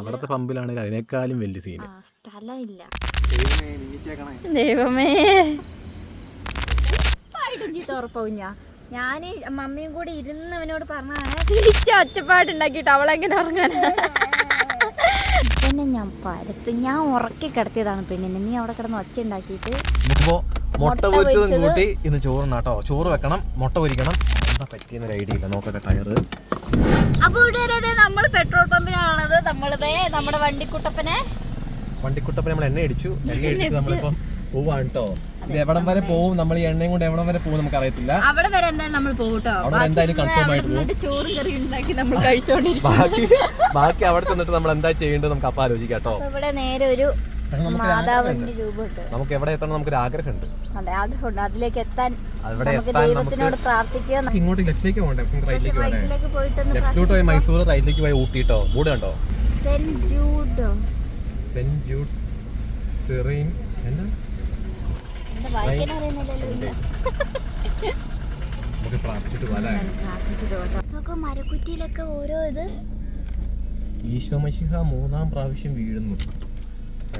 അവിടുത്തെ പമ്പിലാണെങ്കിൽ അതിനേക്കാളും വലിയ സീന് ആ സ്ഥലമില്ല. ദൈവമേ. ഉറപ്പാവും ഞാൻ ഞാൻ മമ്മിയും കൂടി ഇരുന്ന് അവനോട് പറഞ്ഞാണ് തിരിച്ച ഒച്ചപ്പാടുണ്ടാക്കിയിട്ട് അവളെങ്ങനെ ഉറങ്ങാൻ പിന്നെ ഞാൻ പരത്ത്. ഞാൻ ഉറക്കി കിടത്തിയതാണ് പെണ്ണിനെ. നീ അവിടെ കിടന്ന് ഒച്ച ഉണ്ടാക്കിയിട്ട് മുട്ട പൊരിച്ചതും. കൂട്ടി ഇന്ന് ചോറ് കേട്ടോ ചോറ് വെക്കണം മുട്ട പൊരിക്കണം. എന്താ പറ്റിയെന്നൊരു ഐഡിയ ഇല്ല. നോക്കട്ടെ ടയറ്. അപ്പോൾ ഇവിടെ നമ്മൾ പെട്രോൾ പമ്പിനാണുള്ളത് നമ്മളിതേ നമ്മുടെ വണ്ടിക്കുട്ടപ്പനെ വണ്ടിക്കുട്ടപ്പനെ നമ്മൾ എണ്ണ അടിച്ചു എണ്ണ അടിച്ചിട്ട് നമ്മളിപ്പം പോവാണ് കേട്ടോ ഇത് എവിടം വരെ പോവും? നമ്മൾ ഈ എണ്ണയും കൊണ്ട് എവിടം വരെ പോവും നമുക്ക് അറിയത്തില്ല അവിടെ വരെ എന്തായാലും നമ്മൾ പോകട്ടോ അവിടെ എന്തായാലും കൺഫേം ആയിട്ട് പോകും. ചോറും കറി ഉണ്ടാക്കി നമ്മൾ കഴിച്ചോണ്ടിരിക്കും. ബാക്കി ബാക്കി അവിടെ നിന്നിട്ട് നമ്മൾ എന്താ ചെയ്യേണ്ടത് നമുക്ക് അപ്പൊ ആലോചിക്കാം കേട്ടോ അപ്പൊ ഇവിടെ നേരെ ഒരു മാതാവിന്റെ രൂപമുണ്ട്. നമുക്ക് എവിടെ എത്തണം നമുക്ക് ആഗ്രഹമുണ്ട്. അതെ ആഗ്രഹമുണ്ട്. അതിലേക്ക് എത്താൻ നമുക്ക് ദൈവത്തിനോട് പ്രാർത്ഥിക്കുക. ഇങ്ങോട്ട് ലെഫ്റ്റിലേക്ക് പോകണ്ടേ? റൈറ്റിലേക്ക് പോയിട്ട് ലെഫ്റ്റിലോട്ട് പോയി മൈസൂർ റൈറ്റിലേക്ക് പോയി ഊട്ടി കേട്ടോ കണ്ടോ സെന്റ് ജൂഡ്. സെന്റ് ജൂഡ്സ് സിറീൻ എന്താ നമുക്ക് പ്രാർത്ഥിച്ചിട്ട് പോലെ മരക്കുറ്റിയിലൊക്കെ ഓരോ ഇത്. ഈശോ മഷിഹ മൂന്നാം പ്രാവശ്യം വീഴുന്നു.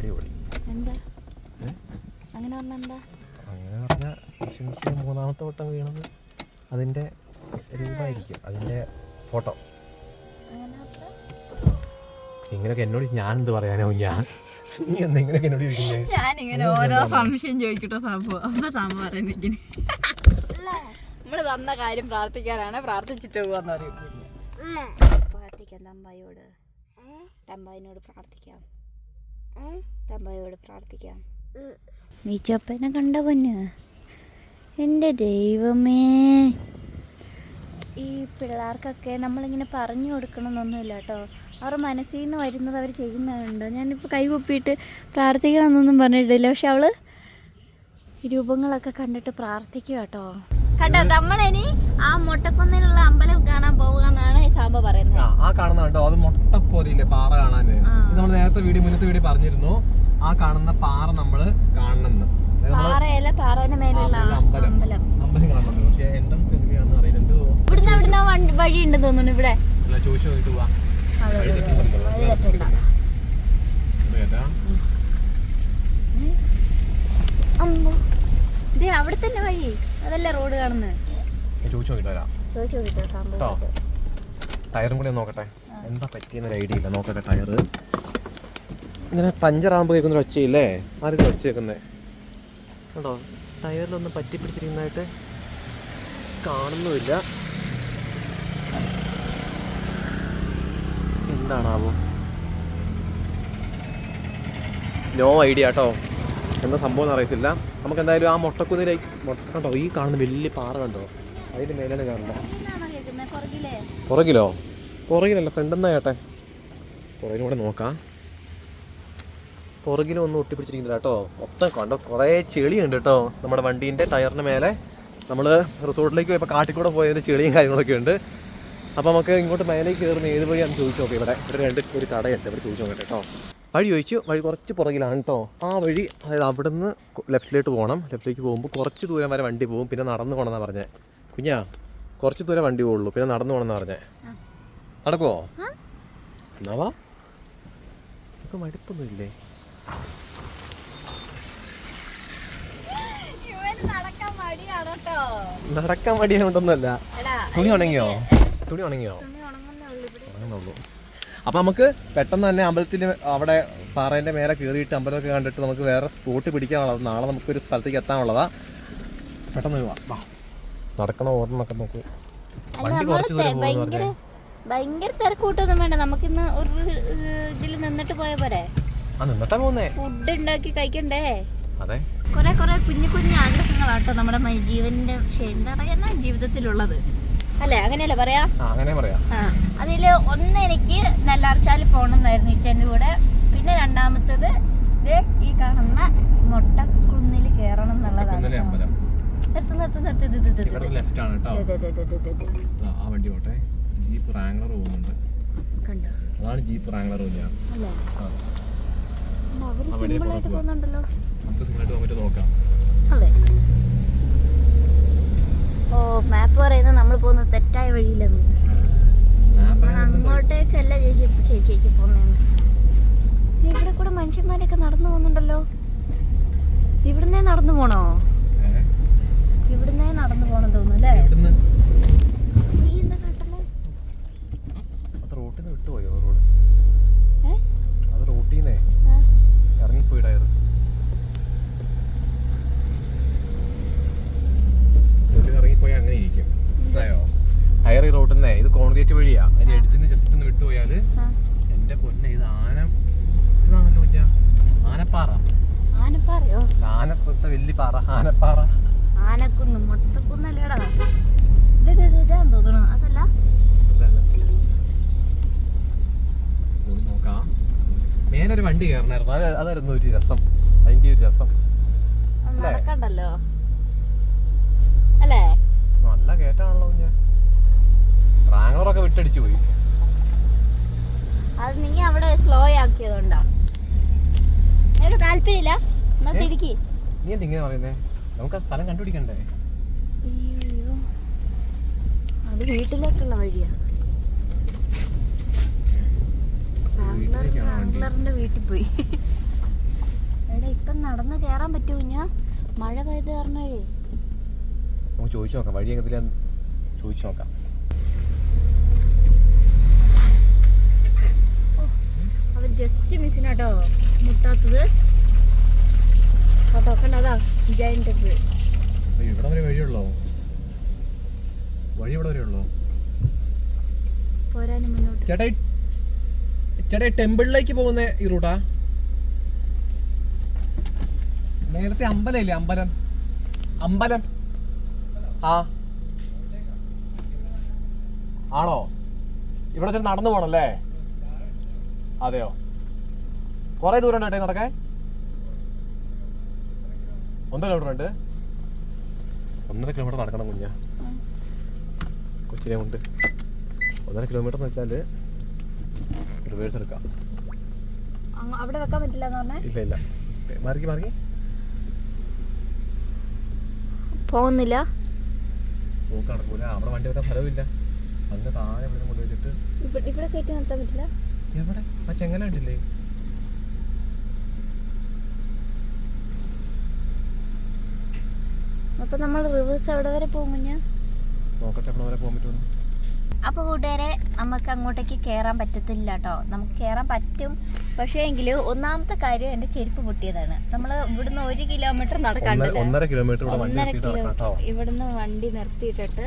അടിപൊളി. എന്താ? അങ്ങനെ പറഞ്ഞ എന്താ? അങ്ങനെ പറഞ്ഞാൽ ഈശോ മൂന്നാമത്തെ വട്ടം വീണത് അതിന്റെ രൂപമായിരിക്കും അതിന്റെ ഫോട്ടോ? ഇങ്ങനെയൊക്കെ എന്നോട് ഞാൻ എന്ത് പറയാനോ ഞാൻ? നീ എന്തെങ്കിലുമൊക്കെ എന്നോട് ചോദിക്കുന്നത് ഞാനിങ്ങനെ ഓരോ സംശയം ചോദിക്കട്ടോ സംഭവം അപ്പൊ സംഭവം പറയുന്നിങ്ങനെ നമ്മൾ വന്ന കാര്യം പ്രാർത്ഥിക്കാനാണ് പ്രാർത്ഥിച്ചിട്ട് പോവാന്ന് പറയും. പ്രാർത്ഥിക്കാം തമ്പായിയോട് തമ്പായിനോട് പ്രാർത്ഥിക്കാം. തമ്പായിയോട് പ്രാർത്ഥിക്കാം. നീച്ചപ്പനെ കണ്ട പൊന്ന് എന്റെ ദൈവമേ. ഈ പിള്ളേർക്കൊക്കെ നമ്മളിങ്ങനെ പറഞ്ഞു കൊടുക്കണമെന്നൊന്നുമില്ല കേട്ടോ. അവർ മനസ്സിൽ നിന്ന് വരുന്നത് അവർ ചെയ്യുന്നതുണ്ടോ. ഞാനിപ്പോൾ കൈകൊപ്പിയിട്ട് പ്രാർത്ഥിക്കണമെന്നൊന്നും പറഞ്ഞിട്ടില്ല. പക്ഷെ അവൾ ഈ രൂപങ്ങളൊക്കെ കണ്ടിട്ട് പ്രാർത്ഥിക്കുക കേട്ടോ. കേട്ടോ നമ്മളിനി ആ മുട്ടക്കുന്നിലുള്ള അമ്പലം കാണാൻ പോവുക എന്നാണ് സാമ്പ പറയുന്നത്. ആ കാണുന്ന കേട്ടോ അത് മുട്ട പാറ കാണാൻ നമ്മൾ നേരത്തെ വീഡിയോ മുന്നത്തെ വീഡിയോ പറഞ്ഞിരുന്നു. ആ കാണുന്ന പാറ നമ്മൾ കാണണമെന്ന് പാറയല്ല പാറേന്റെ മേലുള്ള അമ്പലം. അമ്പലം. കാണണം പക്ഷെ എൻട്രൻസ് എന്തൊക്കെയാണെന്ന് അറിയില്ലല്ലോ ഇവിടുന്ന് അവിടുന്ന് വഴി ഉണ്ടെന്ന് തോന്നുന്നു ഇവിടെ. ചോദിച്ചു നോക്കിട്ട് പോവാ. അവിടെ തന്നെ വഴി. അതല്ല റോഡ് കാണുന്നത്? ചോദിച്ചു നോക്കിട്ട് വരാം. ചോദിച്ചു നോക്കിട്ടോ സംഭവം ടയറും കൂടി നോക്കട്ടെ. എന്താ പറ്റിയെന്നൊരു ഐഡിയ ഇല്ല. നോക്കട്ടെ ടയർ ഇങ്ങനെ പഞ്ചറാകുമ്പോൾ കേൾക്കുന്നൊരു ഒച്ചയില്ലേ? ആദ്യം ഒച്ച കേൾക്കുന്നേ. കണ്ടോ? ടയറിലൊന്ന് പറ്റി പിടിച്ചിരിക്കുന്നതായിട്ട് കാണുന്നുമില്ല. എന്താണാവോ? നോ ഐഡിയ കേട്ടോ എന്താ സംഭവം എന്ന് അറിയത്തില്ല. നമുക്ക് എന്തായാലും ആ മുട്ടക്കുന്നിലേക്ക് മുട്ട കണ്ടോ ഈ കാണുന്ന വലിയ പാറ കണ്ടോ? അതിന്റെ മേലാണ് കാണുന്നത്. പുറകിലോ? പുറകിലല്ല ഫ്രണ്ടെന്നാ ചേട്ടെ പുറകിലൂടെ നോക്കാം. പുറകിലും ഒന്നും ഒട്ടിപ്പിടിച്ചിരിക്കുന്നില്ല കേട്ടോ. മൊത്തം കണ്ടോ കുറേ ചെളിയുണ്ട് കേട്ടോ. നമ്മുടെ വണ്ടീന്റെ ടയറിന് മേലെ നമ്മൾ റിസോർട്ടിലേക്ക് പോയപ്പോൾ കാട്ടിക്കൂടെ പോയതിന്റെ ചെളിയും കാര്യങ്ങളൊക്കെ ഉണ്ട്. അപ്പോൾ നമുക്ക് ഇങ്ങോട്ട് മേലേക്ക് കയറുന്ന ഏത് വഴിയാണെന്ന് ചോദിച്ചു നോക്കാം ഇവിടെ. ഇവിടെ രണ്ട് ഒരു കടയുണ്ട്. ഇവിടെ ചോദിച്ചു നോക്കട്ടെ കേട്ടോ. വഴി ചോദിച്ചു. വഴി കുറച്ച് പുറകിലാണ് കേട്ടോ ആ വഴി അതായത് അവിടെ നിന്ന് ലെഫ്റ്റിലേക്ക് പോകണം. ലെഫ്റ്റിലേക്ക് പോകുമ്പോൾ കുറച്ച് ദൂരം വരെ വണ്ടി പോകും. പിന്നെ നടന്നു പോകണമെന്നാണ് പറഞ്ഞത് കുഞ്ഞാ കുറച്ച് ദൂരം വണ്ടി പോകുള്ളൂ പിന്നെ നടന്നു പോകണമെന്നാണ് പറഞ്ഞത് നടക്കുവോ? എന്നാവാ ഇപ്പൊ മടുപ്പൊന്നും മടുപ്പൊന്നുമില്ലേ നടക്കാൻ എടാ തുണി ഉണങ്ങിയോ? തുണി ഉണങ്ങിയോ? ഉണങ്ങുന്നുള്ളൂ. അപ്പം നമുക്ക് പെട്ടെന്ന് തന്നെ അമ്പലത്തിൽ അവിടെ പാറേന്റെ മേലെ കയറിയിട്ട് അമ്പലമൊക്കെ കണ്ടിട്ട് നമുക്ക് വേറെ സ്പോട്ട് പിടിക്കാനുള്ളത് നാളെ നമുക്കൊരു സ്ഥലത്തേക്ക് എത്താനുള്ളതാ. പെട്ടെന്ന് വാ. നടക്കണ ഓർമ്മൊക്കെ നമുക്ക് വണ്ടി നമ്മൾ കുറച്ച് ദൂരം തെ- പോകുന്നു ഭയങ്കര തിരക്കൂട്ടൊന്നും വേണ്ട. നമുക്കിന്ന് ഒരു ഇതിൽ നിന്നിട്ട് പോയ പോരെ? ഫുഡ് ഉണ്ടാക്കി കഴിക്കണ്ടേ? അതെ. കുറെ കുറെ കുഞ്ഞു കുഞ്ഞു ആഗ്രഹങ്ങളാട്ടോ നമ്മുടെ ജീവന്റെ എന്താ പറയുന്ന ജീവിതത്തിലുള്ളത്? അല്ലേ? അങ്ങനെയല്ലേ പറയാ? അങ്ങനെ പറയാം. അതിൽ ഒന്ന് എനിക്ക് നെല്ലാർച്ചാൽ പോകണം എന്നായിരുന്നു ഇച്ചന്റെ കൂടെ. പിന്നെ രണ്ടാമത്തത് ഈ കാണുന്ന മൊട്ടക്കുന്നിൽ കേറണം എന്നുള്ളതാണ് നിർത്ത് ലെഫ്റ്റ് ആണ് കേട്ടോ. ആ വണ്ടി പോട്ടെ ജീപ്പ് റാങ്ലർ പോകുന്നുണ്ട്. അതാണ് ജീപ്പ്. പോകുന്നുണ്ടല്ലോ. നമുക്ക് സിംഗിളായിട്ട് പോകാൻ പറ്റും നോക്കാം അതെ ഓ മാപ്പ് പറയുന്നത് നമ്മൾ പോകുന്നത് തെറ്റായ വഴിയിലാണ് അങ്ങോട്ടേക്കല്ല ചേച്ചി ചേച്ചി ചേച്ചി പോകുന്നതെന്ന് പോകുന്നുണ്ടല്ലോ. ഇവിടുന്നേ നടന്നു പോണോ? ഇവിടുന്നേ നടന്നു പോണെന്ന് തോന്നുന്നു അല്ലേ? നിന്ന് വിട്ടുപോയോ? റോഡ്? അത് ആ. ഇറങ്ങിപ്പോയി ടയർ ഇറങ്ങിപ്പോയി അങ്ങനെ ഇരിക്കും. മനസ്സിലായോ? ഈ റോട്ടിൽ നിന്നേ ഇത് കോൺക്രീറ്റ് വഴിയാ. അതിന്റെ എഡ്ജിന്ന് ജസ്റ്റ് ഒന്ന് വിട്ടുപോയാൽ ആ. എന്റെ പൊന്നെ ഇത് ആന ഇതാണല്ലോ കുഞ്ഞാ. ആനപ്പാറ. ആനപ്പാറയോ? ആനപ്പുറത്തെ വലിയ പാറ ആനപ്പാറ. ആനക്കുന്ന് മൊട്ടക്കുന്നല്ലേടാ ഇത് ഇത് ഇത് ഇതാന്ന് തോന്നണു അതല്ല? നോക്കാം. മേലൊരു വണ്ടി കയറണായിരുന്നു അത് അതായിരുന്നു ഒരു രസം. അതിന്റെ ഒരു രസം? നടക്കണ്ടല്ലോ. അല്ലേ? നല്ല കേട്ടാണല്ലോ ഞാൻ റാങ്ങറൊക്കെ വിട്ടടിച്ചു പോയി. അത് നീ അവിടെ സ്ലോ ആക്കിയതുകൊണ്ടാ. നിനക്ക് താല്പര്യമില്ല? എന്നാ? തിരിക്കി. നീ എന്ത് ഇങ്ങനെ പറയുന്നേ? നമുക്ക് ആ സ്ഥലം കണ്ടുപിടിക്കണ്ടേ? അത് വീട്ടിലേക്കുള്ള വഴിയാ. വീട്ടിലേക്കാണോ വീട്ടിൽ പോയി. എടാ ഇപ്പം നടന്ന് കയറാൻ പറ്റൂ ഞാൻ മഴ പെയ്ത് കാരണേ നമുക്ക് ചോദിച്ചു നോക്കാം. വഴി എങ്ങനെ ചോദിച്ചു നോക്കാം അവർ ജസ്റ്റ് മിസ്സിനാട്ടോ മുട്ടാത്തത്. അപ്പൊ കണ്ടതാ ജയന്റെ അയ്യോ, ഇവിടെ വരെ വഴിയുള്ളോ? വഴി ഇവിടെ പോരാനും മുന്നോട്ട്. ചേട്ടായി ടെമ്പിളിലേക്ക് പോകുന്ന ഈ റൂട്ടാ? നേരത്തെ അമ്പലം ഇല്ലേ അമ്പലം? അമ്പലം. ആ. ആണോ? ഇവിടെ ചെന്ന് നടന്നു പോണല്ലേ? അതെയോ? കുറെ ദൂരം ഉണ്ട് കേട്ടോ നടക്കാൻ. ഒന്നര കിലോമീറ്റർ ഉണ്ട്. ഒന്നര കിലോമീറ്റർ നടക്കണം കുഞ്ഞ. കൊച്ചിനെ കൊണ്ട്. ഒന്നര കിലോമീറ്റർ എന്ന് വെച്ചാൽ റിവേഴ്സ് എടുക്കാം. അങ്ങ് അവിടെ വെക്കാൻ പറ്റില്ല ഇല്ല ഇല്ല. മാറിക്ക് മാറി പോകുന്നില്ല? നോക്ക് നടക്കൂല. അവിടെ വണ്ടി വെക്കാൻ സ്ഥലമില്ല അങ്ങ് താഴെ ഇവിടെ കൊണ്ടുവച്ചിട്ട് ഇവിടെ ഇവിടെ കയറ്റി നിർത്താൻ പറ്റില്ല? എവിടെ? ആ ചെങ്ങല ഉണ്ടില്ലേ അപ്പൊ നമ്മൾ റിവേഴ്സ് എവിടെ വരെ പോകും കുഞ്ഞ്? നോക്കട്ടെ എവിടെ വരെ പോകാൻ പറ്റുമെന്ന്. അപ്പോൾ കൂട്ടുകാരെ നമുക്ക് അങ്ങോട്ടേക്ക് കേറാൻ പറ്റത്തില്ല കേട്ടോ നമുക്ക് കേറാൻ പറ്റും. പക്ഷേ എങ്കിൽ ഒന്നാമത്തെ കാര്യം എന്റെ ചെരുപ്പ് പൊട്ടിയതാണ്. നമ്മൾ ഇവിടുന്ന് ഒരു കിലോമീറ്റർ നടക്കണ്ടല്ലോ? ഒന്നര കിലോമീറ്റർ ഇവിടുന്ന് വണ്ടി നിർത്തിയിട്ടിട്ട്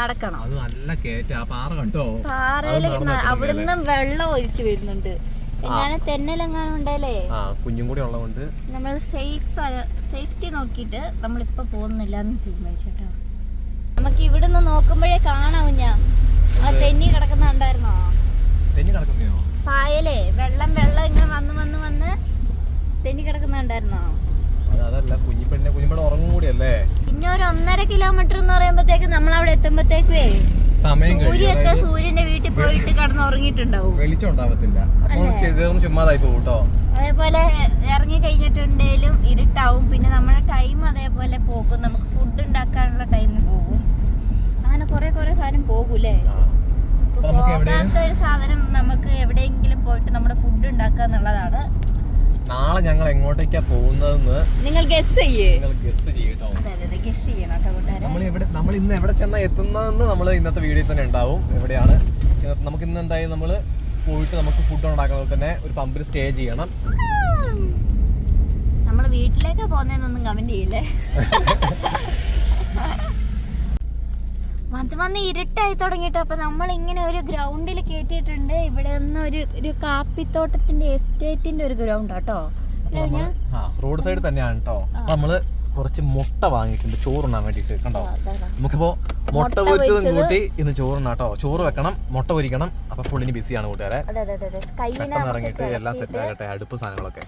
നടക്കണം. അത് നല്ല പാറ കണ്ടോ? പാറയിൽ അവിടുന്ന് വെള്ളം ഒഴിച്ചു വരുന്നുണ്ട്. ഞാൻ തെന്നലെങ്ങാനും ഉണ്ടല്ലേ? കുഞ്ഞും കൂടി ഉള്ളതുകൊണ്ട് നമ്മൾ സേഫ് സേഫ്റ്റി നോക്കിയിട്ട് നമ്മളിപ്പോ പോകുന്നില്ല എന്ന് തീരുമാനിച്ചേട്ടോ. നമുക്ക് ഇവിടുന്ന് നോക്കുമ്പോഴേ കാണാവും ഞാൻ ആ തെന്നി കിടക്കുന്ന കണ്ടായിരുന്നോ? പായലേ വെള്ളം വെള്ളം ഇങ്ങനെ വന്ന് വന്ന് വന്ന് തെന്നി കിടക്കുന്ന കണ്ടായിരുന്നോ? പിന്നെ ഒരു ഒന്നര കിലോമീറ്റർ എന്ന് പറയുമ്പോഴത്തേക്ക് നമ്മൾ അവിടെ എത്തുമ്പോഴത്തേക്കേ സൂര്യൊക്കെ സൂര്യന്റെ വീട്ടിൽ പോയിട്ട് കിടന്ന് ഉറങ്ങിയിട്ടുണ്ടാവും വെളിച്ചം ഉണ്ടാവത്തില്ല? ചുമ്മാതായി പോകും കേട്ടോ അതേപോലെ ഇറങ്ങി കഴിഞ്ഞിട്ടുണ്ടെങ്കിലും ഇരുട്ടാവും. പിന്നെ നമ്മുടെ ടൈം അതേപോലെ പോകും. നമുക്ക് ഫുഡ് ഉണ്ടാക്കാനുള്ള ടൈം പോകും. അങ്ങനെ കുറെ കുറെ സാധനം പോകൂലേ പോകാത്ത ഒരു സാധനം നമുക്ക് എവിടെയെങ്കിലും പോയിട്ട് നമ്മുടെ ഫുഡ് ഉണ്ടാക്കുക എന്നുള്ളതാണ്. നാളെ ഞങ്ങൾ എങ്ങോട്ടേക്കാ പോകുന്നതെന്ന് നിങ്ങൾ ഗസ് ചെയ്യേ. നിങ്ങൾ ഗസ് ചെയ്യട്ടോ. ഗസ് ചെയ്യണം നമ്മൾ എവിടെ നമ്മൾ ഇന്ന് എവിടെ ചെന്നാ എത്തുന്നതെന്ന് നമ്മൾ ഇന്നത്തെ വീഡിയോയിൽ തന്നെ ഉണ്ടാവും. എവിടെയാണ്? നമുക്ക് ഇന്ന് എന്തായാലും നമ്മൾ പോയിട്ട് നമുക്ക് ഫുഡ് ഉണ്ടാക്കുന്നത് തന്നെ ഒരു പമ്പിൽ സ്റ്റേ ചെയ്യണം. നമ്മൾ വീട്ടിലേക്ക് പോകുന്നതെന്നൊന്നും കമന്റ് ചെയ്യില്ലേ? വന്ന് വന്ന് ഇരുട്ടായി തുടങ്ങിയിട്ട് അപ്പൊ നമ്മൾ ഇങ്ങനെ ഒരു ഗ്രൗണ്ടിൽ കയറ്റിയിട്ടുണ്ട് ഇവിടെ നിന്ന് ഒരു ഒരു കാപ്പിത്തോട്ടത്തിന്റെ എസ്റ്റേറ്റിന്റെ ഒരു ഗ്രൗണ്ട് കേട്ടോ റോഡ് സൈഡ് തന്നെയാണ് കേട്ടോ നമ്മൾ കുറച്ച് മുട്ട വാങ്ങിയിട്ടുണ്ട് ചോറുണ്ണാൻ വേണ്ടിട്ട് കണ്ടോ? നമുക്കിപ്പോ മുട്ട പൊരിച്ചത്. കൂട്ടി ഇന്ന് ചോറുണ്ണാട്ടോ ചോറ് വെക്കണം മുട്ട പൊരിക്കണം. അപ്പൊ പുള്ളിന് ബിസിയാണ് കൂട്ടുകാരെ. അതെ അതെ അതെ പെട്ടെന്ന് ഇറങ്ങിയിട്ട് എല്ലാം സെറ്റ് ആകട്ടെ അടുപ്പ് സാധനങ്ങളൊക്കെ.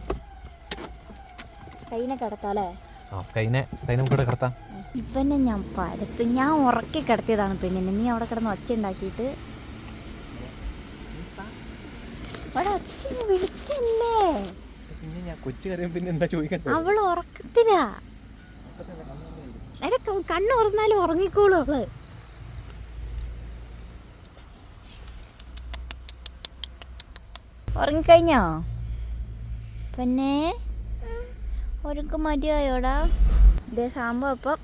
സ്കൈനെ ആ സ്കൈനെ സ്കൈനെ നമുക്ക് ഇവിടെ കിടത്താം. ഇവനെ ഞാൻ പരത്ത് ഞാൻ ഉറക്കി കിടത്തിയതാണ് പിന്നെ. നീ അവിടെ കിടന്ന് ഒച്ച ഉണ്ടാക്കിയിട്ട്. അവിടെ ഒച്ച വിളിക്കല്ലേ? പിന്നെ ഞാൻ കൊച്ചു പിന്നെ എന്താ ചോദിക്കണ്ട അവൾ ഉറക്കത്തില്ല കണ്ണു തുറന്നാലും ഉറങ്ങിക്കോളൂ അവൾ. ഉറങ്ങിക്കഴിഞ്ഞോ? പിന്നെ ഒരുക്ക് മതിയായോടാ. ഇതേ സംഭവം ഇപ്പം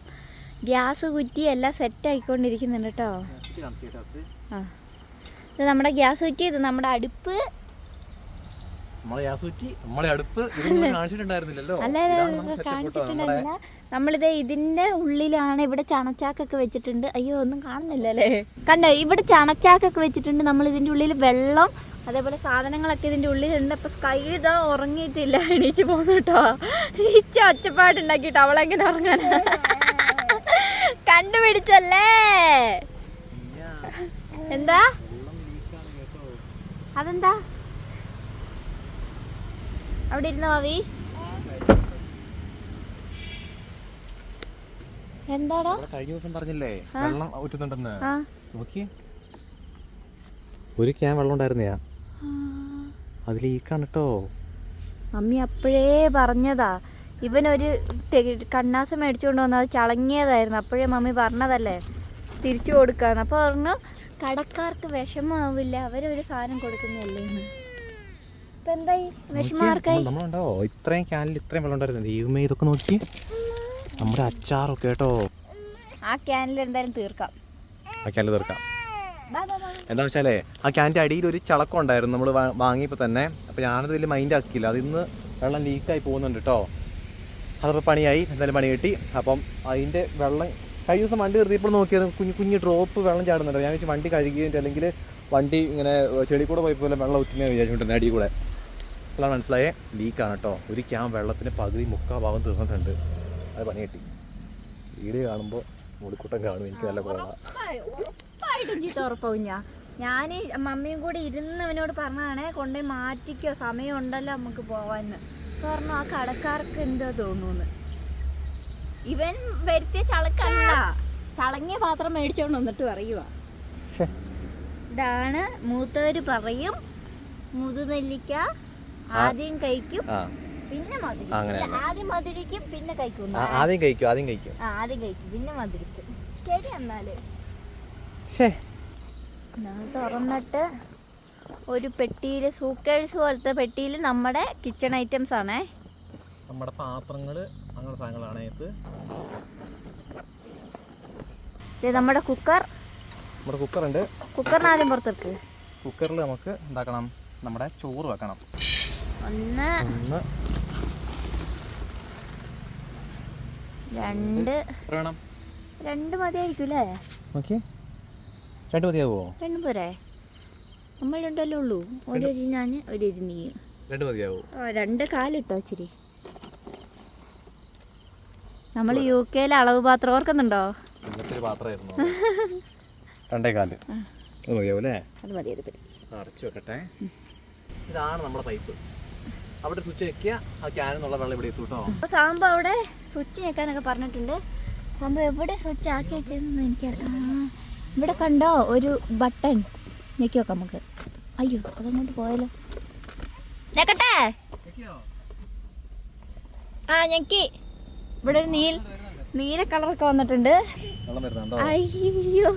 ഗ്യാസ് കുറ്റി എല്ലാം സെറ്റ് ആയിക്കൊണ്ടിരിക്കുന്നുണ്ട് കേട്ടോ ആ. ഇത് നമ്മുടെ ഗ്യാസ് കുറ്റി ഇത് നമ്മുടെ അടുപ്പ്. നമ്മളിത് ഇതിന്റെ ഉള്ളിലാണ് ഇവിടെ ചണച്ചാക്കൊക്കെ വെച്ചിട്ടുണ്ട്. അയ്യോ ഒന്നും കാണുന്നില്ല അല്ലേ കണ്ടോ ഇവിടെ ചണച്ചാക്കൊക്കെ വെച്ചിട്ടുണ്ട്. നമ്മൾ ഇതിന്റെ ഉള്ളിൽ വെള്ളം അതേപോലെ സാധനങ്ങളൊക്കെ ഇതിന്റെ ഉള്ളിലുണ്ട്. അപ്പോൾ സ്കൈ ഇതാ ഉറങ്ങിയിട്ടില്ല. എണീച്ച് പോകുന്നു കേട്ടോ ഈച്ച ഒച്ചപ്പാടുണ്ടാക്കിയിട്ട് അവളെങ്ങനെ ഉറങ്ങാൻ? കണ്ടുപിടിച്ചല്ലേ? എന്താ? അതെന്താ? അവിടെ ഇരുന്ന ഭാവി എന്താടാ? കഴിഞ്ഞ ദിവസം പറഞ്ഞില്ലേ വെള്ളം ഊറ്റുന്നുണ്ടെന്ന്. ആ. നോക്കി ഒരു ക്യാൻ വെള്ളം ഉണ്ടായിരുന്നയാ? അത് ലീക്കാണ് കേട്ടോ മമ്മി അപ്പോഴേ പറഞ്ഞതാ. ഇവനൊരു കണ്ണാസം മേടിച്ചുകൊണ്ട് വന്നത് അത് ചളങ്ങിയതായിരുന്നു. അപ്പോഴേ മമ്മി പറഞ്ഞതല്ലേ? തിരിച്ചു കൊടുക്കാന്ന്. അപ്പോൾ പറഞ്ഞു കടക്കാർക്ക് വിഷമാവില്ല അവരൊരു സാധനം കൊടുക്കുന്നതല്ലേ ഇപ്പം എന്തായി? വിഷമാർക്കായി നമ്മളുണ്ടോ ഇത്രയും ക്യാനിൽ ഇത്രയും വെള്ളം ഉണ്ടായിരുന്നു. ദൈവമേ ഇതൊക്കെ നോക്കി. നമ്മുടെ അച്ചാറൊക്കെ കേട്ടോ. ആ ക്യാനിൽ എന്തായാലും തീർക്കാം. ആ ക്യാനിൽ തീർക്കാം. എന്താ വെച്ചാലേ ആ ക്യാന്റെ അടിയിൽ ഒരു ചളക്കം ഉണ്ടായിരുന്നു. നമ്മൾ വാങ്ങിയപ്പോൾ തന്നെ. അപ്പോൾ ഞാനത് വലിയ മൈൻഡ് ആക്കിയില്ല. അതിന്ന് വെള്ളം ലീക്കായി പോകുന്നുണ്ട് കേട്ടോ അതപ്പോൾ പണിയായി. എന്തായാലും പണി കിട്ടി. അപ്പം അതിന്റെ വെള്ളം കഴിഞ്ഞ ദിവസം വണ്ടി നിർത്തിയപ്പോൾ നോക്കിയത് കുഞ്ഞു കുഞ്ഞു ഡ്രോപ്പ് വെള്ളം ചാടുന്നുണ്ട്. ഞാൻ വെച്ച് വണ്ടി കഴുകിയിട്ട് അല്ലെങ്കിൽ വണ്ടി ഇങ്ങനെ ചെടി കൂടെ പോയപ്പോൾ വെള്ളം ഒത്തിരി വിചാരിച്ചിട്ടുണ്ട് അടി കൂടെ. അപ്പോൾ മനസ്സിലായേ ലീക്കാണ് കേട്ടോ ഒരു ക്യാം വെള്ളത്തിന് പകുതി മുക്കാ ഭാഗം തീർന്നിട്ടുണ്ട്. അത് പണി കിട്ടി. വീഡിയോ കാണുമ്പോൾ മുടിക്കൂട്ടം കാണും. എനിക്ക് നല്ല കുറവാണ് ഉറപ്പായിട്ടും ചീത്ത ഉറപ്പാവും ഞാൻ ഞാൻ മമ്മിയും കൂടി ഇരുന്ന് അവനോട് പറഞ്ഞതാണ് കൊണ്ടുപോയി മാറ്റിക്കോ സമയം ഉണ്ടല്ലോ നമുക്ക് പോവാന്ന്. പറഞ്ഞു ആ കടക്കാർക്ക് എന്തോ തോന്നുന്നു? ഇവൻ വരുത്തിയ ചളക്കല്ല ചളങ്ങിയ പാത്രം മേടിച്ചോണ്ട് വന്നിട്ട് പറയുക ഇതാണ് മൂത്തവര് പറയും മുതുനെല്ലിക്ക ആദ്യം കഴിക്കും പിന്നെ മധുരിക്കും. ആദ്യം മധുരിക്കും പിന്നെ കഴിക്കും. ആദ്യം കഴിക്കും ആദ്യം കഴിക്കും? ആദ്യം കഴിക്കും പിന്നെ മധുരിക്കും. ശരി എന്നാൽ. ശേ തുറന്നിട്ട് ഒരു പെട്ടിയിൽ സൂക്കേഴ്സ് പോലത്തെ പെട്ടിയിൽ നമ്മുടെ കിച്ചൺ ഐറ്റംസ് ആണേ. നമ്മുടെ പാത്രങ്ങൾ അങ്ങനെ സാധനങ്ങളാണ് ഇത് നമ്മുടെ കുക്കർ നമ്മുടെ കുക്കറുണ്ട് കുക്കറിന് ആദ്യം പുറത്തെടുക്ക്. കുക്കറിൽ നമുക്ക് എന്താക്കണം? നമ്മുടെ ചോറ് വെക്കണം. ഒന്ന് ഒന്ന്. രണ്ട്. വേണം? രണ്ട് മതിയായിരിക്കും അല്ലേ നോക്കി രണ്ട് മതിയാവോ? രണ്ട് പോരെ. നമ്മൾ രണ്ടല്ലേ ഉള്ളൂ. ഒരു അരി ഞാൻ ഒരു അരി നീ. രണ്ട് മതിയാവോ? രണ്ട് കാലിട്ടോ ഇച്ചിരി. നമ്മൾ യു കെയിലെ അളവ് പാത്രം ഓർക്കുന്നുണ്ടോ? രണ്ടേ കാൽ. അത് മതിയാവും അല്ലേ? അത് മതി അത് മതി. അടച്ചു വെക്കട്ടെ. ഇതാണ് നമ്മുടെ പൈപ്പ് അവിടെ സ്വിച്ച് വെക്കുക. ആ ക്യാനിൽ നിന്നുള്ള വെള്ളം ഇവിടെ എത്തും കേട്ടോ. അപ്പോൾ സാമ്പ് അവിടെ സ്വിച്ച് ഞെക്കാനൊക്കെ പറഞ്ഞിട്ടുണ്ട്. സാമ്പ് എവിടെ സ്വിച്ച് ആക്കി വെച്ചതെന്ന് എനിക്കറിയാം. ആ, ഇവിടെ കണ്ടോ ഒരു ബട്ടൺ ഞെക്കി വെക്കാം നമുക്ക്. അയ്യോ അതങ്ങോട്ട് പോയാലോ? ഞെക്കട്ടെ? ആ ഞെക്കി. ഇവിടെ ഒരു നീൽ നീല കളറൊക്കെ വന്നിട്ടുണ്ട്. അയ്യോ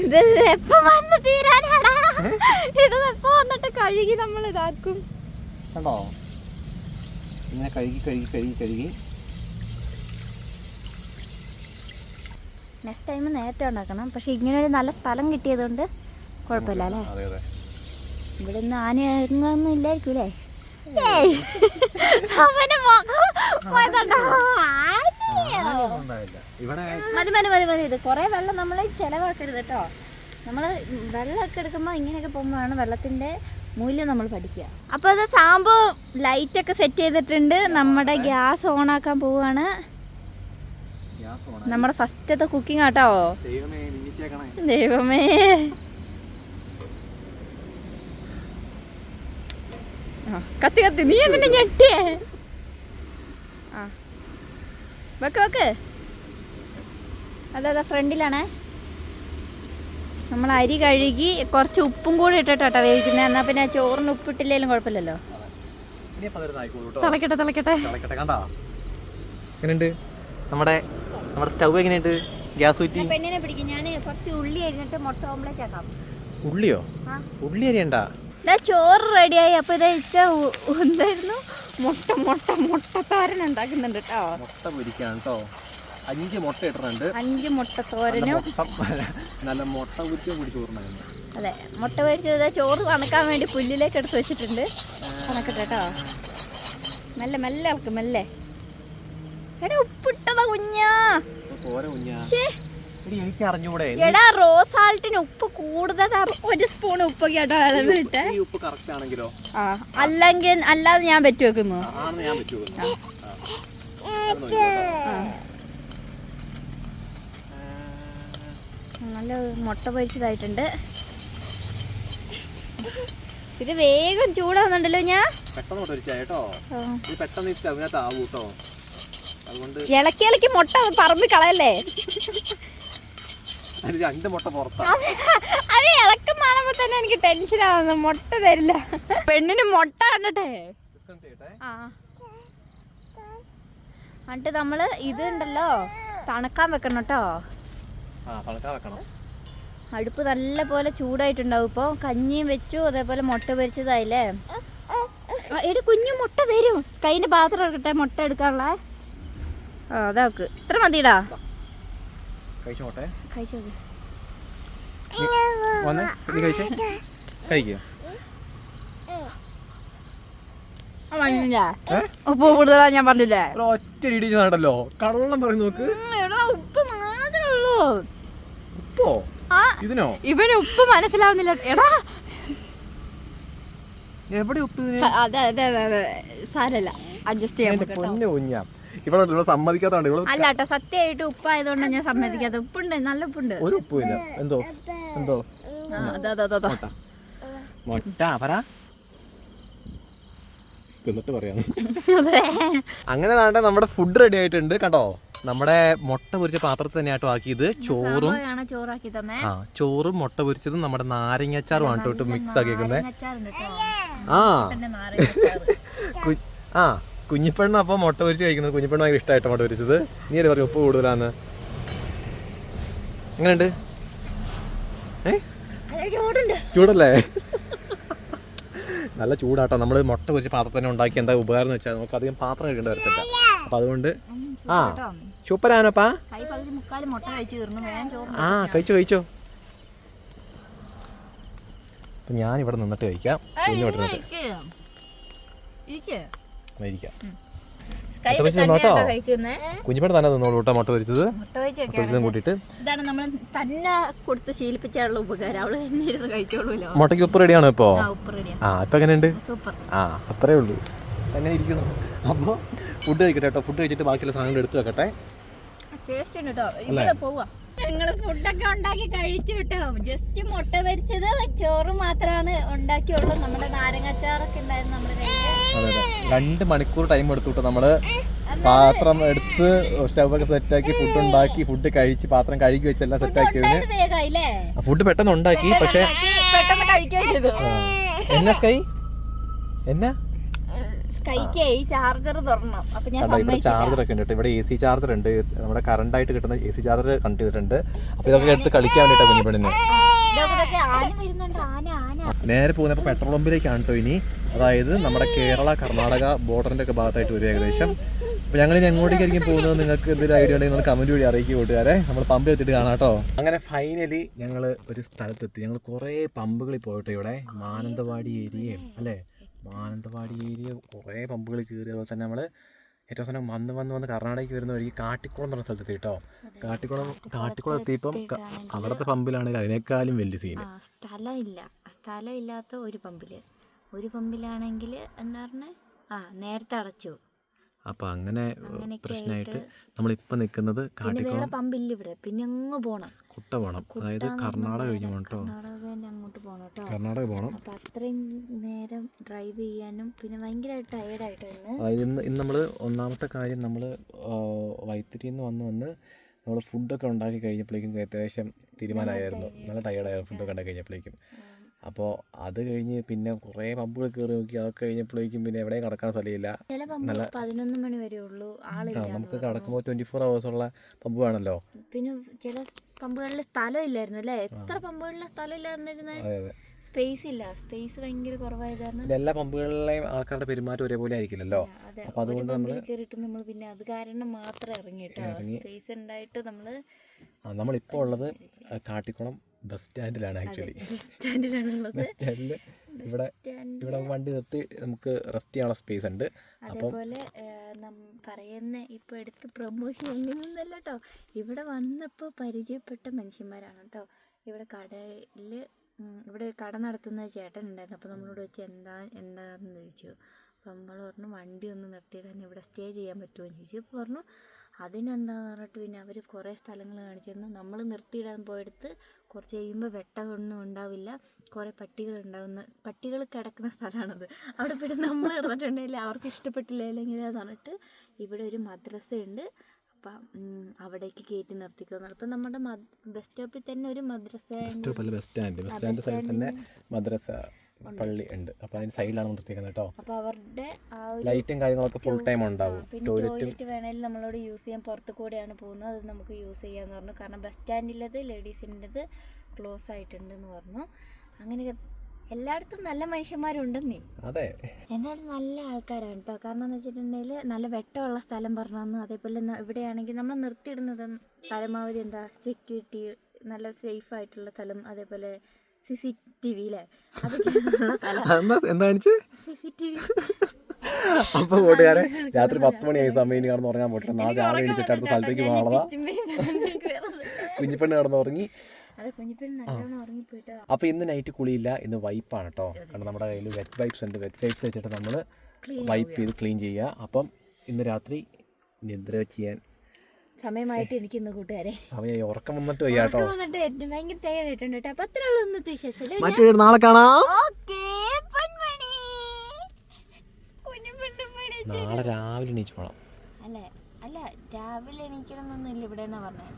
ഇത് എപ്പോ വന്ന് തീരാനാടാ? ഇത് എപ്പോ വന്നിട്ട് കഴുകി നമ്മൾ ഇതാക്കും? കണ്ടോ? കഴുകി കഴുകി കഴുകി കഴുകി. നെക്സ്റ്റ് ടൈം നേരത്തെ ഉണ്ടാക്കണം. പക്ഷെ ഇങ്ങനെ ഒരു നല്ല സ്ഥലം കിട്ടിയതുകൊണ്ട് കുഴപ്പമില്ല അല്ലേ? ഇവിടെ നിന്ന് ആന ഇറങ്ങാന്നും ഇല്ലായിരിക്കും അല്ലേ? മതി മതി മതി മതി ഇത് കുറേ വെള്ളം നമ്മൾ ചെലവാക്കരുത് കേട്ടോ. നമ്മൾ വെള്ളമൊക്കെ എടുക്കുമ്പോൾ ഇങ്ങനെയൊക്കെ പോകുമ്പോഴാണ് വെള്ളത്തിന്റെ മൂല്യം നമ്മൾ പഠിക്കുക. അപ്പോൾ അത് സാമ്പോ ലൈറ്റൊക്കെ സെറ്റ് ചെയ്തിട്ടുണ്ട്. നമ്മുടെ ഗ്യാസ് ഓണാക്കാൻ പോവുകയാണ്. ഗ്യാസ് ഓൺ നമ്മുടെ ഫസ്റ്റത്തെ കുക്കിംഗ് ആട്ടോ. ദൈവമേ കത്തി കത്തി. നീ എന്തിന്റെ ഞെട്ടിയേ? ആ. വെക്ക് വെക്ക്. അതെ അതെ ഫ്രണ്ടിലാണേ. നമ്മൾ അരി കഴുകി കുറച്ച് ഉപ്പും കൂടി ഇട്ടിട്ടാട്ടോ വേവിക്കുന്നത് എന്നാൽ പിന്നെ ചോറിന് ഉപ്പിട്ടില്ലേലും കുഴപ്പമില്ലല്ലോ. തിളക്കട്ടെ തിളക്കട്ടെ. നമ്മുടെ നമ്മുടെ സ്റ്റൗ എങ്ങനെയുണ്ട്? ഗ്യാസ് കുറ്റി പെണ്ണിനെ പിടിക്കും. ഞാൻ കുറച്ച് ഉള്ളി അരിഞ്ഞിട്ട് മുട്ട ഓംലെറ്റ് ആക്കാം. ഉള്ളിയോ? ആ. ഉള്ളി അരിയണ്ട. ഇതാ ചോറ് റെഡിയായി അപ്പൊ ഇതാ ഇച്ച എന്തായിരുന്നു? മുട്ട മുട്ട മുട്ടത്തോരൻ ഉണ്ടാക്കുന്നുണ്ട് കേട്ടോ മുട്ട പൊരിക്കാൻ കേട്ടോ അഞ്ച് മുട്ട ഇട്ടിട്ടുണ്ട്. അഞ്ച് മുട്ട തോരനും. നല്ല മുട്ട കുറ്റിയും കൂടി ചോറിനായിരുന്നു അതെ മുട്ട പൊരിച്ചത് ഇതാ ചോറ് തണുക്കാൻ വേണ്ടി പുല്ലിലേക്ക് എടുത്ത് വെച്ചിട്ടുണ്ട്. തണക്കട്ടെ കേട്ടോ മെല്ലെ മെല്ലെ ഇളക്കും മെല്ലെ. എടാ ഉപ്പിട്ടതാ കുഞ്ഞാ. എനിക്ക് അറിഞ്ഞൂടെ എടാ റോസാൾട്ടിന് ഉപ്പ് കൂടുതലാ. ഒരു സ്പൂൺ ഉപ്പ് കേട്ടോ അല്ലെങ്കിൽ അല്ലാതെ ഞാൻ പറ്റി വെക്കുന്നു. നല്ല മുട്ട പൊരിച്ചതായിട്ടുണ്ട്. ഇത് വേഗം ചൂടാവുന്നുണ്ടല്ലോ ഞാൻ. പെട്ടെന്ന് കേട്ടോ? ഇത് പെട്ടെന്ന് ഈ സ്റ്റവിനകത്ത് ആവും കേട്ടോ അതുകൊണ്ട് ഇളക്കി ഇളക്കി മുട്ട പറമ്പി കളയല്ലേ? രണ്ട് മുട്ട അത് ഇളക്കം കാണുമ്പോ തന്നെ എനിക്ക് ടെൻഷൻ ആവുന്നു. മുട്ട തരില്ല. പെണ്ണിന് മുട്ട കണ്ടട്ടെ? ആ. എന്നിട്ട് നമ്മൾ ഇത് ഉണ്ടല്ലോ തണുക്കാൻ വെക്കണം കേട്ടോ അടുപ്പ് നല്ല പോലെ ചൂടായിട്ടുണ്ടാവും. ഇപ്പോൾ കഞ്ഞിയും വെച്ചു അതേപോലെ മുട്ട പൊരിച്ചതായില്ലേ? എടി കുഞ്ഞു മുട്ട തരും. കൈന്റെ പാത്രം എടുക്കട്ടെ മുട്ട എടുക്കാനുള്ള. അതാക്ക് ഇത്ര മതിടാ. കഴിച്ചോട്ടെ. കഴിച്ചോട്ടെ നോക്ക് വന്നേ നീ കഴിച്ചേ? കഴിക്കുക? ഉപ്പ് കൂടുതലാ ഞാൻ പറഞ്ഞില്ലേ? ഒറ്റ നടല്ലോ കള്ളം പറഞ്ഞു നോക്ക്. എടാ ഉപ്പ് മാത്രമേ ഉള്ളൂ. ഉപ്പോ? ആ ഇതിനോ? ഇവന് ഉപ്പ് മനസ്സിലാവുന്നില്ല. എടാ. എവിടെ ഉപ്പ് ഇതിന്? അതെ അതെ അതെ അതെ. സാരല്ല. അഡ്ജസ്റ്റ് ചെയ്യാൻ. കുഞ്ഞാ. ഇവിടെ ഇവിടെ സമ്മതിക്കാത്തതാണ്. ഇവിടെ അല്ല കേട്ടോ സത്യമായിട്ട് ഉപ്പായതുകൊണ്ട് ഞാൻ സമ്മതിക്കാത്ത ഉപ്പുണ്ട് നല്ല ഉപ്പുണ്ട്. ഒരു ഉപ്പുമില്ല. എന്തോ? എന്തോ? മുട്ട. മുട്ട പറ. എന്നിട്ട് പറയാം. അങ്ങനെ വേണ്ട നമ്മുടെ ഫുഡ് റെഡി ആയിട്ടുണ്ട് കണ്ടോ? നമ്മുടെ മുട്ട പൊരിച്ച പാത്രത്തിൽ തന്നെയാട്ടോ ആക്കിയത്. ചോറും ആ ചോറും മുട്ട പൊരിച്ചതും നമ്മുടെ നാരങ്ങാച്ചാറും ആണ് കേട്ടോ മിക്സ് ആക്കിയേക്കുന്നത് ആ. ആ. കുഞ്ഞിപ്പെണ്ണ് അപ്പം മുട്ട പൊരിച്ച് കഴിക്കുന്നത് കുഞ്ഞിപ്പെണ്ണ ഭയങ്കര ഇഷ്ടമായിട്ട് മുട്ട പൊരിച്ചത്. നീ അല്ലേ പറഞ്ഞു ഉപ്പ് കൂടുതലാന്ന്? എങ്ങനെയുണ്ട്? ചൂടല്ലേ? നല്ല ചൂടാട്ടോ. നമ്മൾ മുട്ട പൊരിച്ച് പാത്രത്തിൽ തന്നെ ഉണ്ടാക്കി എന്താ ഉപകാരം എന്ന് വെച്ചാൽ നമുക്ക് അധികം പാത്രം കഴിക്കേണ്ടി വരത്തില്ല. അപ്പം അതുകൊണ്ട് ആ ചൂപ്പരാനപ്പാ? സൂപ്പറാനപ്പാ ആ കഴിച്ചോ കഴിച്ചോ. അപ്പം ഞാൻ ഇവിടെ നിന്നിട്ട് കഴിക്കാം. ഇവിടെ നിന്നിട്ട് ഇരിക്കാം കൈ മുട്ട പൊരിച്ച് തിന്നോട്ടോ? കഴിക്കുന്നേ? തന്നെ നിന്നോളൂ കേട്ടോ മുട്ട പൊരിച്ചത്. മുട്ട പൊരിച്ചതും കൂട്ടിയിട്ട്. ഇതാണ് നമ്മൾ തന്നെ കൊടുത്ത് ശീലിപ്പിച്ചാലുള്ള ഉപകാരം. അവൾ തന്നെ ഇരുന്ന് കഴിച്ചോളൂല്ലോ. മുട്ടയ്ക്ക് ഉപ്പ് റെഡിയാണോ ഇപ്പോ? ആ ഇപ്പൊ റെഡിയാ ആ ഇപ്പം എങ്ങനെയുണ്ട്? സൂപ്പർ. ആ അത്രേ ഉള്ളൂ. തന്നെ ഇരിക്കുന്നു. അപ്പോൾ ഫുഡ് കഴിക്കട്ടെ കേട്ടോ. ഫുഡ് കഴിച്ചിട്ട് ബാക്കിയുള്ള സാധനങ്ങൾ എടുത്ത് വെക്കട്ടെ. ടേസ്റ്റ് ഉണ്ട് കേട്ടോ. ഇവിടെ പോവാ. ഞങ്ങൾ ഫുഡൊക്കെ ഉണ്ടാക്കി കഴിച്ചു കേട്ടോ ജസ്റ്റ് മുട്ട പൊരിച്ചത് ചോറ് മാത്രമാണ് ഉണ്ടാക്കിയുള്ളൂ. നമ്മുടെ നാരങ്ങച്ചാറൊക്കെ ഉണ്ടായിരുന്നു നമ്മുടെ രണ്ട് മണിക്കൂർ ടൈം എടുത്തു കേട്ടോ നമ്മൾ. പാത്രം എടുത്ത് സ്റ്റൗവൊക്കെ സെറ്റാക്കി ഫുഡ് ഉണ്ടാക്കി ഫുഡ് കഴിച്ച് പാത്രം കഴുകി വെച്ചെല്ലാം സെറ്റാക്കിയതിന് ഇത് വേഗമായില്ലേ ഫുഡ് പെട്ടെന്ന് ഉണ്ടാക്കി പക്ഷേ പെട്ടെന്ന് കഴിക്കുകയും ചെയ്തു. ആ, എന്നാ സ്കൈ എന്നാ? കൈക്ക് ഈ ചാർജർ അപ്പൊ ഞാൻ ഇവിടെ ചാർജർ ഒക്കെ ഉണ്ട്. ഇവിടെ എ സി ചാർജർ ഉണ്ട്. നമ്മുടെ കറണ്ട് ആയിട്ട് കിട്ടുന്ന എ സി ചാർജർ കണക്ട് ചെയ്തിട്ടുണ്ട് അപ്പൊ ഇതൊക്കെ എടുത്ത് കളിക്കാൻ വേണ്ടിട്ടാ നേരെ പോകുന്ന പെട്രോൾ പമ്പിലേക്കാണ് കേട്ടോ ഇനി. അതായത് നമ്മുടെ കേരള കർണാടക ബോർഡറിന്റെ ഒക്കെ ഭാഗത്തായിട്ട് വരും ഏകദേശം. അപ്പൊ ഞങ്ങൾ ഇനി എങ്ങോട്ടേക്കായിരിക്കും പോകുന്നത് നിങ്ങൾക്ക് എന്തെങ്കിലും ഐഡിയ ഉണ്ടെങ്കിൽ നിങ്ങൾ കമന്റ് വഴി അറിയിക്കും കൂട്ടുകാരെ. നമ്മൾ പമ്പ് എത്തിയിട്ട് കാണാം കേട്ടോ അങ്ങനെ ഫൈനലി ഞങ്ങൾ ഒരു സ്ഥലത്തെത്തി. ഞങ്ങൾ കുറേ പമ്പുകളിൽ പോയിട്ട് ഇവിടെ. മാനന്തവാടി ഏരിയയും അല്ലേ? മാനന്തവാടി ഏരിയ കുറേ പമ്പുകൾ കയറി അതുപോലെ തന്നെ നമ്മൾ ഏറ്റവും അവസാനം വന്ന് വന്ന് വന്ന് കർണാടകയ്ക്ക് വരുന്ന വഴി കാട്ടിക്കുളം എന്ന് പറഞ്ഞ സ്ഥലത്തെത്തി കേട്ടോ. കാട്ടിക്കുളം കാട്ടിക്കുളം എത്തിയപ്പം അവിടുത്തെ പമ്പിലാണെങ്കിൽ അതിനേക്കാളും വലിയ സീന്. സ്ഥലമില്ല. സ്ഥലമില്ലാത്ത ഒരു പമ്പിൽ. ഒരു പമ്പിലാണെങ്കിൽ എന്താ പറഞ്ഞാൽ ആ നേരത്തെ അടച്ചു. അപ്പം അങ്ങനെ പ്രശ്നമായിട്ട് നമ്മളിപ്പോൾ നിൽക്കുന്നത് കാട്ടിക്കുളം പമ്പില്ല ഇവിടെ. പിന്നെ അങ്ങ് പോണം. കുട്ട പോകണം അതായത് കർണാടക കഴിഞ്ഞ് പോകണം കേട്ടോ കർണാടക അങ്ങോട്ട് പോണം കേട്ടോ കർണാടക പോകണം അപ്പൊ അത്രയും നേരം ഡ്രൈവ് ചെയ്യാനും പിന്നെ ഭയങ്കരമായിട്ട് ടയേർഡായിട്ട് അതായത് ഇന്ന് ഇന്ന് നമ്മൾ ഒന്നാമത്തെ കാര്യം നമ്മൾ വൈത്തിരിയിൽ നിന്ന് വന്ന് വന്ന് നമ്മൾ ഫുഡൊക്കെ ഉണ്ടാക്കി കഴിഞ്ഞപ്പോഴേക്കും ഏകദേശം തീരുമാനമായിരുന്നു. നല്ല ടയേർഡായിരുന്നു ഫുഡൊക്കെ ഉണ്ടാക്കി കഴിഞ്ഞപ്പോഴേക്കും. അപ്പോൾ അത് കഴിഞ്ഞ് പിന്നെ കുറേ പമ്പുകൾ കയറി നോക്കി. അതൊക്കെ കഴിഞ്ഞപ്പോഴേക്കും പിന്നെ എവിടെയും കടക്കാൻ സ്ഥലമില്ല. നല്ല പതിനൊന്ന് മണി വരെ ഉള്ളൂ. ആളില്ല നമുക്ക് കിടക്കുമ്പോൾ ട്വന്റി ഫോർ ഉള്ള പമ്പ് വേണമല്ലോ പിന്നെ ചില പമ്പുകളിൽ സ്ഥലം ഇല്ലായിരുന്നു അല്ലേ? എത്ര പമ്പുകളിലെ സ്ഥലം അതെ സ്പേസ് ഇല്ല. സ്പേസ് ഭയങ്കര കുറവായത് കാരണം പിന്നെ എല്ലാ പമ്പുകളിലെയും ആൾക്കാരുടെ പെരുമാറ്റം ഒരേപോലെ ആയിരിക്കില്ലല്ലോ? അപ്പോൾ അപ്പൊ അതുകൊണ്ട് നമ്മൾ കയറിയിട്ട് നമ്മൾ പിന്നെ അത് കാരണം മാത്രം ഇറങ്ങി കേട്ടോ സ്പേസ് ഉണ്ടായിട്ട് നമ്മൾ നമ്മളിപ്പോൾ ഉള്ളത് കാട്ടിക്കുളം ബസ് സ്റ്റാൻഡിലാണ് ആക്ച്വലി ബസ് സ്റ്റാൻഡിൽ ഇവിടെ ഇവിടെ വണ്ടി നിർത്തി നമുക്ക് റെസ്റ്റ് ചെയ്യാനുള്ള സ്പേസ് ഉണ്ട്. അതേപോലെ പറയുന്ന ഇപ്പൊ എടുത്ത് പ്രൊമോഷൻ ഒന്നിനൊന്നല്ല കേട്ടോ ഇവിടെ വന്നപ്പോൾ പരിചയപ്പെട്ട മനുഷ്യന്മാരാണ് കേട്ടോ ഇവിടെ കടയിൽ ഇവിടെ കട നടത്തുന്ന ചേട്ടൻ ഉണ്ടായിരുന്നു. അപ്പോൾ നമ്മളോട് വെച്ച് എന്താ എന്താന്ന് ചോദിച്ചു? അപ്പോൾ നമ്മൾ പറഞ്ഞു വണ്ടി ഒന്ന് നിർത്തിയിടാൻ ഇവിടെ സ്റ്റേ ചെയ്യാൻ പറ്റുമോ? എന്ന് ചോദിച്ചു. അപ്പോൾ പറഞ്ഞു അതിനെന്താന്ന് പറഞ്ഞിട്ട് പിന്നെ അവർ കുറേ സ്ഥലങ്ങൾ കാണിച്ചിരുന്നു. നമ്മൾ നിർത്തിയിടാൻ പോയെടുത്ത് കുറച്ച് കഴിയുമ്പോൾ വെട്ടമൊന്നും ഉണ്ടാവില്ല. കുറേ പട്ടികൾ ഉണ്ടാവുന്ന പട്ടികൾ കിടക്കുന്ന സ്ഥലമാണത് അവിടെ പോയിട്ട് നമ്മൾ കിടന്നിട്ടുണ്ടെങ്കിൽ അവർക്ക് ഇഷ്ടപ്പെട്ടില്ല അല്ലെങ്കിൽ എന്ന് പറഞ്ഞിട്ട് ഇവിടെ ഒരു മദ്രസയുണ്ട്. അപ്പം അവിടേക്ക് കയറ്റി നിർത്തിക്കുന്നു അപ്പം നമ്മുടെ ബസ് സ്റ്റോപ്പിൽ തന്നെ ഒരു മദ്രസ bus stop bus stand. Bus stand സൈഡിൽ തന്നെ മദ്രസ. പള്ളി ഉണ്ട്. അപ്പോൾ അതിന്റെ സൈഡിലാണ് നിർത്തിയിരിക്കുന്നത് കേട്ടോ അപ്പോൾ അവരുടെ ആ ഒരു ലൈറ്റും കാര്യങ്ങളൊക്കെ ഫുൾ ടൈം ഉണ്ടാവും. പിന്നെ ടോയ്ലറ്റ് വേണേലും നമ്മളോട് യൂസ് ചെയ്യാൻ പുറത്തു കൂടെയാണ് പോകുന്നത്. അത് നമുക്ക് യൂസ് ചെയ്യാന്ന് പറഞ്ഞു. കാരണം ബസ് സ്റ്റാൻഡിലത് ലേഡീസിന്റെത് ക്ലോസ് ആയിട്ടുണ്ടെന്ന് പറഞ്ഞു. അങ്ങനെ എല്ലായിടത്തും നല്ല മനുഷ്യന്മാരുണ്ടെന്നേ. അതെ. എന്നാലും നല്ല ആൾക്കാരാണ് കേട്ടോ കാരണം എന്ന് വെച്ചിട്ടുണ്ടെങ്കിൽ നല്ല വെട്ടമുള്ള സ്ഥലം പറഞ്ഞു തന്നു അതേപോലെ ന- ഇവിടെയാണെങ്കിൽ നമ്മൾ നിർത്തിയിടുന്നത് പരമാവധി എന്താ സെക്യൂരിറ്റി നല്ല സേഫ് ആയിട്ടുള്ള സ്ഥലം. അതേപോലെ സി സി ടി വിയിലെ അതൊക്കെയുള്ള സ്ഥലം എന്താ എന്താ കാണിച്ച്? സി സി ടി വി അപ്പൊ കൂട്ടുകാരെ രാത്രി പത്ത് മണിയായി സമയം ഇനി കിടന്ന് ഉറങ്ങാൻ പോട്ടെ നാളെ രാവിലെ എണീച്ചിട്ട് അടുത്ത സ്ഥലത്തേക്ക് പോകണതാ കുഞ്ഞിപ്പെണ്ണ് കടന്നു ഉറങ്ങി അപ്പൊ ഇന്ന് നൈറ്റ് കുളിയില്ല ഇന്ന് വൈപ്പാണ് കേട്ടോ കാരണം നമ്മുടെ കയ്യിൽ വെറ്റ് വൈപ്സ് ഉണ്ട്. വെറ്റ് വൈപ്സ് വെച്ചിട്ട് നമ്മൾ വൈപ്പ് ചെയ്ത് ക്ലീൻ ചെയ്യുക. അപ്പം ഇന്ന് രാത്രി നിദ്ര ചെയ്യാൻ സമയമായിട്ട് എനിക്ക് ഇന്ന് കൂട്ടുകാരെ. സമയം ഉറക്കം വന്നിട്ട് വയ്യ കേട്ടോ. വന്നിട്ട് ഭയങ്കര ടയർഡ് ആയിട്ടുണ്ട് കേട്ടോ. അപ്പൊ അത്രേ ഉള്ളൂ ഇന്നത്തെ വിശേഷം മറ്റൊരു നാളെ കാണാം. നാളെ രാവിലെ എണീച്ച് പോണം. അല്ലേ? അല്ല രാവിലെ എണീക്കണം എന്നൊന്നും ഇല്ല ഇവിടെ എന്നാ പറഞ്ഞത്